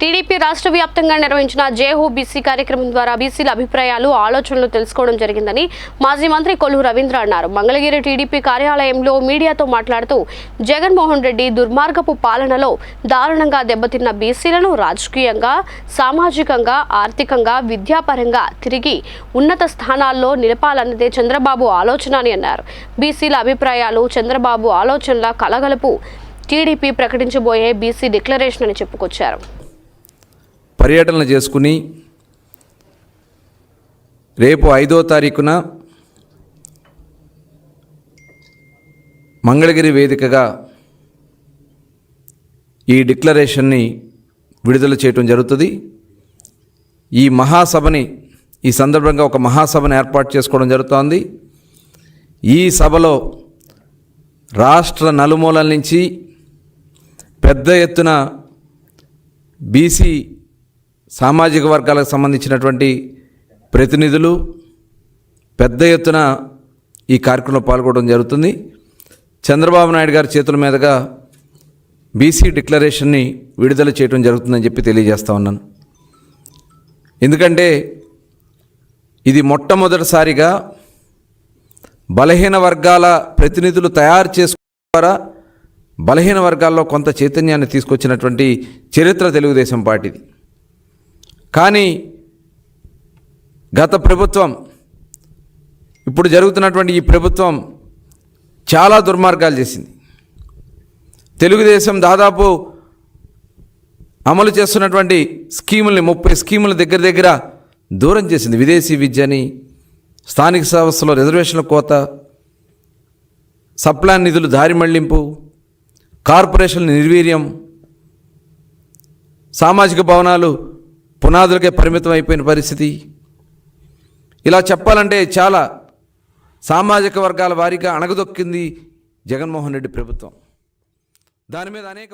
TDP రాష్ట్ర వ్యాప్తంగా నిర్వహించిన జేహో బీసీ కార్యక్రమం ద్వారా బీసీల అభిప్రాయాలు ఆలోచనలు తెలుసుకోవడం జరిగిందని మాజీ మంత్రి కొల్లు రవీంద్ర అన్నారు. మంగళగిరి టీడీపీ కార్యాలయంలో మీడియాతో మాట్లాడుతూ జగన్మోహన్ రెడ్డి దుర్మార్గపు పాలనలో దారుణంగా దెబ్బతిన్న బీసీలను రాజకీయంగా సామాజికంగా ఆర్థికంగా విద్యాపరంగా తిరిగి ఉన్నత స్థానాల్లో నిలపాలన్నదే చంద్రబాబు ఆలోచన అని అన్నారు. బీసీల అభిప్రాయాలు చంద్రబాబు ఆలోచనల కలగలుపు టీడీపీ ప్రకటించబోయే బీసీ డిక్లరేషన్ అని చెప్పుకొచ్చారు. పర్యటనలు చేసుకుని రేపు ఐదో తారీఖున మంగళగిరి వేదికగా ఈ డిక్లరేషన్ని విడుదల చేయటం జరుగుతుంది. ఈ మహాసభని ఈ సందర్భంగా ఒక మహాసభను ఏర్పాటు చేసుకోవడం జరుగుతోంది. ఈ సభలో రాష్ట్ర నలుమూలల నుంచి పెద్ద ఎత్తున బీసీ సామాజిక వర్గాలకు సంబంధించినటువంటి ప్రతినిధులు పెద్ద ఎత్తున ఈ కార్యక్రమంలో పాల్గొనడం జరుగుతుంది. చంద్రబాబు నాయుడు గారి చేతుల మీదుగా బీసీ డిక్లరేషన్ని విడుదల చేయడం జరుగుతుందని చెప్పి తెలియజేస్తా ఉన్నాను. ఎందుకంటే ఇది మొట్టమొదటిసారిగా బలహీన వర్గాల ప్రతినిధులు తయారు ద్వారా బలహీన వర్గాల్లో కొంత చైతన్యాన్ని తీసుకొచ్చినటువంటి చరిత్ర తెలుగుదేశం పార్టీది. కానీ గత ప్రభుత్వం ఇప్పుడు జరుగుతున్నటువంటి ఈ ప్రభుత్వం చాలా దుర్మార్గాలు చేసింది. తెలుగుదేశం దాదాపు అమలు చేస్తున్నటువంటి స్కీముల్ని ముప్పై స్కీముల దగ్గర దగ్గర దూరం చేసింది. విదేశీ విద్యని స్థానిక సంస్థలో రిజర్వేషన్ల కోత సప్లాన్ నిధులు దారి మళ్ళింపు కార్పొరేషన్ల నిర్వీర్యం సామాజిక భవనాలు పునాదులకే పరిమితం అయిపోయిన పరిస్థితి. ఇలా చెప్పాలంటే చాలా సామాజిక వర్గాల వారీగా అణగదొక్కింది జగన్మోహన్ రెడ్డి ప్రభుత్వం. దాని మీద అనేక